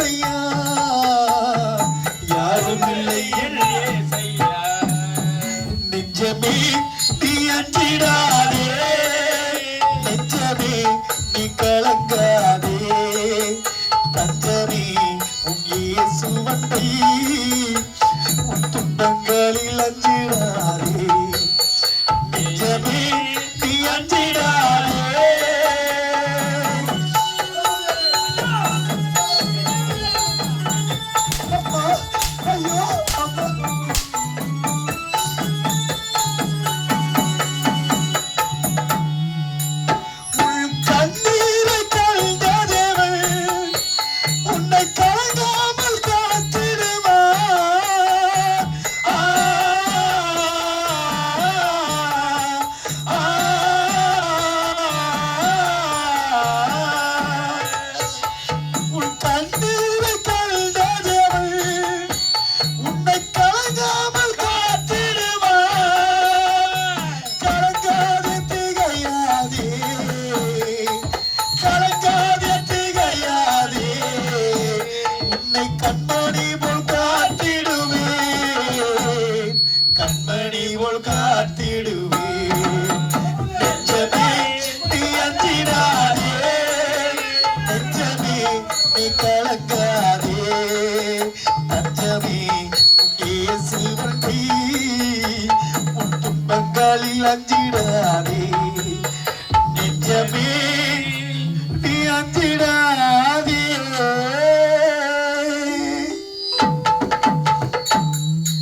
ஏசையா? யாரும் இல்லை என் ஏசையா? நிஜமே நீ அஞ்சிடாதே. நிஜமே நீ கலங்காதே. தஞ்சமே உன் இயேசு வந்தை. உன் துன்பங்களில் அஞ்சிடாதே இயேசு வண்டி உன் துன்பங்களில் அஞ்சிடாதே